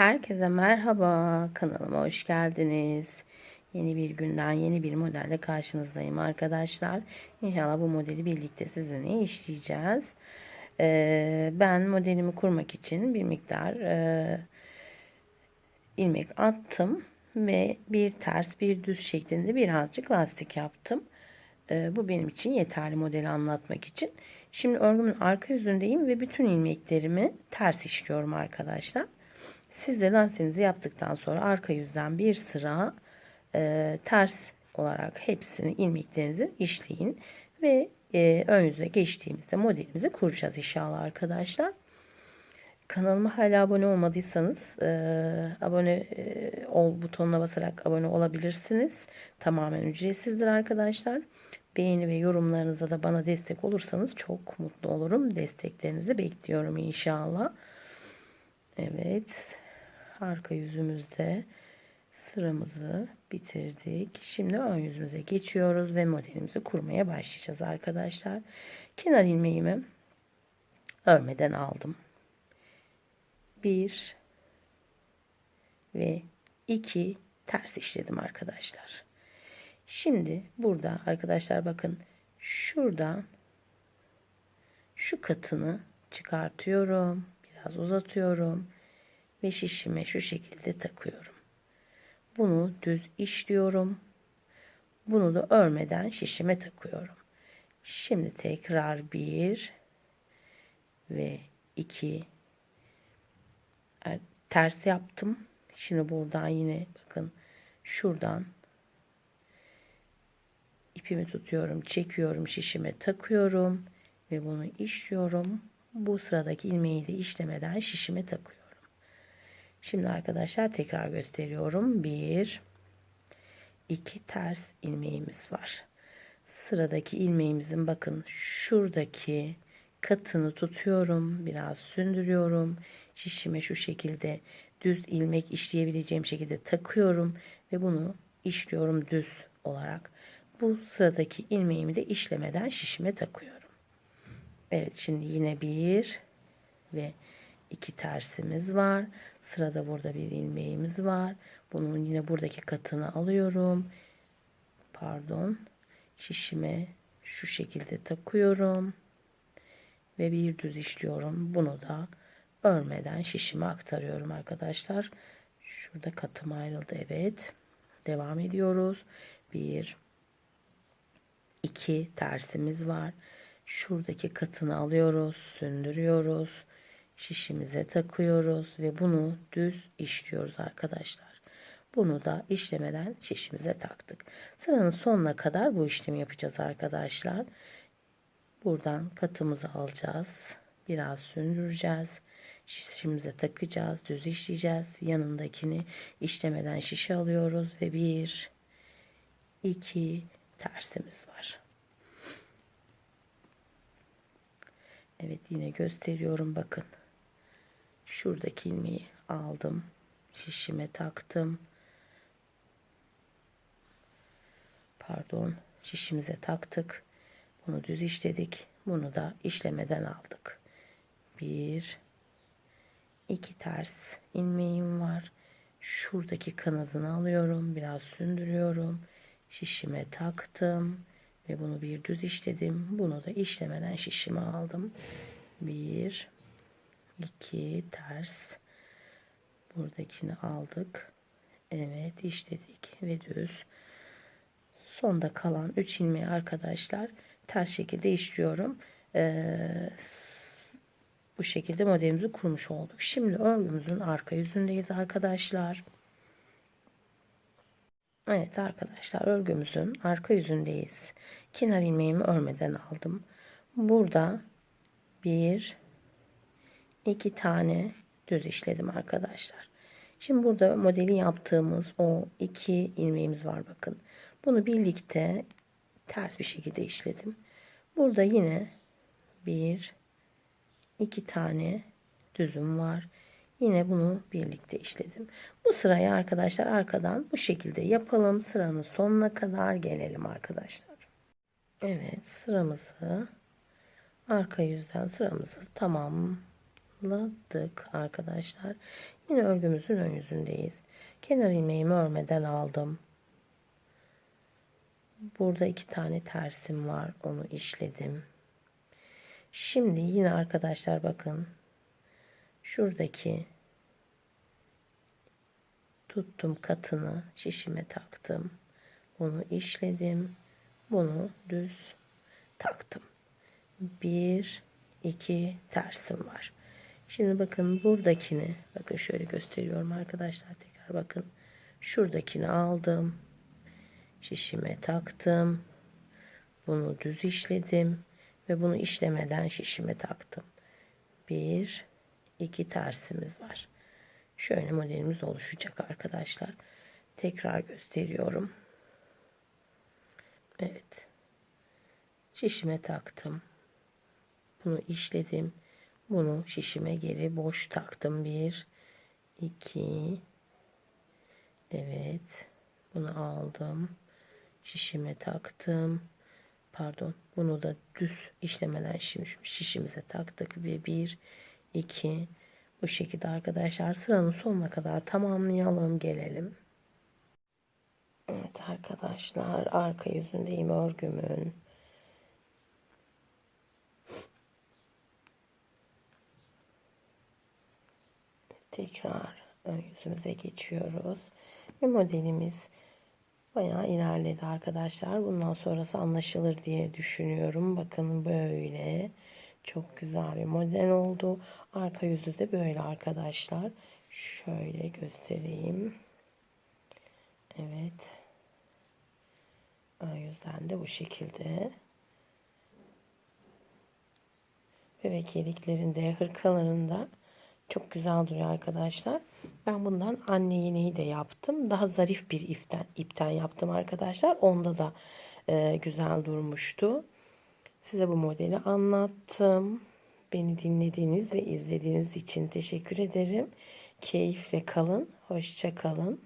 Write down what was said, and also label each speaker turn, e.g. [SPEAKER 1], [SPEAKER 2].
[SPEAKER 1] Herkese merhaba, kanalıma hoş geldiniz. Yeni bir günden yeni bir modelle karşınızdayım arkadaşlar. İnşallah bu modeli birlikte sizinle işleyeceğiz. Ee, ben modelimi kurmak için bir miktar e, ilmek attım ve bir ters bir düz şeklinde birazcık lastik yaptım. Ee, bu benim için yeterli modeli anlatmak için. Şimdi örgümün arka yüzündeyim ve bütün ilmeklerimi ters işliyorum arkadaşlar. Siz de lastiğinizi yaptıktan sonra arka yüzden bir sıra e, ters olarak hepsini ilmeklerinizi işleyin ve e, ön yüze geçtiğimizde modelimizi kuracağız inşallah arkadaşlar. Kanalıma hala abone olmadıysanız e, abone e, ol butonuna basarak abone olabilirsiniz. Tamamen ücretsizdir arkadaşlar. Beğeni ve yorumlarınızla da bana destek olursanız çok mutlu olurum. Desteklerinizi bekliyorum inşallah. Evet. Arka yüzümüzde sıramızı bitirdik. Şimdi ön yüzümüze geçiyoruz ve modelimizi kurmaya başlayacağız arkadaşlar. Kenar ilmeğimi örmeden aldım. 1 ve 2 ters işledim arkadaşlar. Şimdi burada arkadaşlar bakın şuradan şu katını çıkartıyorum. Biraz uzatıyorum ve şişime şu şekilde takıyorum. Bunu düz işliyorum. Bunu da örmeden şişime takıyorum. Şimdi tekrar bir ve iki ters yaptım. Şimdi buradan yine bakın şuradan ipimi tutuyorum, çekiyorum, şişime takıyorum ve bunu işliyorum. Bu sıradaki ilmeği de işlemeden şişime takıyorum. Şimdi arkadaşlar tekrar gösteriyorum. Bir, iki ters ilmeğimiz var. Sıradaki ilmeğimizin bakın şuradaki katını tutuyorum. Biraz sündürüyorum. Şişime şu şekilde düz ilmek işleyebileceğim şekilde takıyorum ve bunu işliyorum düz olarak. Bu sıradaki ilmeğimi de işlemeden şişime takıyorum. Evet şimdi yine bir ve iki tersimiz var. Sırada burada bir ilmeğimiz var. Bunun yine buradaki katını alıyorum. Pardon. Şişime şu şekilde takıyorum. Ve bir düz işliyorum. Bunu da örmeden şişime aktarıyorum arkadaşlar. Şurada katım ayrıldı. Evet. Devam ediyoruz. Bir, iki tersimiz var. Şuradaki katını alıyoruz. Sündürüyoruz şişimize takıyoruz ve bunu düz işliyoruz arkadaşlar. Bunu da işlemeden şişimize taktık. Sıranın sonuna kadar bu işlemi yapacağız arkadaşlar. Buradan katımızı alacağız. Biraz sündüreceğiz. Şişimize takacağız. Düz işleyeceğiz. Yanındakini işlemeden şişe alıyoruz ve bir, iki tersimiz var. Evet yine gösteriyorum bakın şuradaki ilmeği aldım şişime taktım. Pardon şişimize taktık. Bunu düz işledik. Bunu da işlemeden aldık. Bir iki ters ilmeğim var. Şuradaki kanadını alıyorum biraz sündürüyorum. Şişime taktım ve bunu bir düz işledim. Bunu da işlemeden şişime aldım. Bir 2 ters. Buradakini aldık. Evet işledik ve düz. Sonda kalan 3 ilmeği arkadaşlar ters şekilde işliyorum. Ee, bu şekilde modelimizi kurmuş olduk. Şimdi örgümüzün arka yüzündeyiz arkadaşlar. Evet arkadaşlar örgümüzün arka yüzündeyiz. Kenar ilmeğimi örmeden aldım. Burada bir iki tane düz işledim arkadaşlar. Şimdi burada modeli yaptığımız o iki ilmeğimiz var bakın. Bunu birlikte ters bir şekilde işledim. Burada yine bir iki tane düzüm var. Yine bunu birlikte işledim. Bu sırayı arkadaşlar arkadan bu şekilde yapalım. Sıranın sonuna kadar gelelim arkadaşlar. Evet sıramızı arka yüzden sıramızı tamam tamamladık arkadaşlar. Yine örgümüzün ön yüzündeyiz. Kenar ilmeğimi örmeden aldım. Burada iki tane tersim var. Onu işledim. Şimdi yine arkadaşlar bakın. Şuradaki tuttum katını şişime taktım. Bunu işledim. Bunu düz taktım. Bir, iki tersim var. Şimdi bakın buradakini bakın şöyle gösteriyorum arkadaşlar tekrar bakın. Şuradakini aldım. Şişime taktım. Bunu düz işledim ve bunu işlemeden şişime taktım. Bir, iki tersimiz var. Şöyle modelimiz oluşacak arkadaşlar. Tekrar gösteriyorum. Evet. Şişime taktım. Bunu işledim. Bunu şişime geri boş taktım. Bir, iki. Evet. Bunu aldım. Şişime taktım. Pardon. Bunu da düz işlemeden şiş- şişimize taktık. Ve bir, iki. Bu şekilde arkadaşlar sıranın sonuna kadar tamamlayalım. Gelelim. Evet arkadaşlar arka yüzündeyim örgümün. Tekrar ön yüzümüze geçiyoruz. Ve modelimiz bayağı ilerledi arkadaşlar. Bundan sonrası anlaşılır diye düşünüyorum. Bakın böyle. Çok güzel bir model oldu. Arka yüzü de böyle arkadaşlar. Şöyle göstereyim. Evet. Ön yüzden de bu şekilde. Bebek yeleklerinde, hırkalarında çok güzel duruyor arkadaşlar. Ben bundan anne yeneği de yaptım. Daha zarif bir ipten, ipten yaptım arkadaşlar. Onda da e, güzel durmuştu. Size bu modeli anlattım. Beni dinlediğiniz ve izlediğiniz için teşekkür ederim. Keyifle kalın. Hoşça kalın.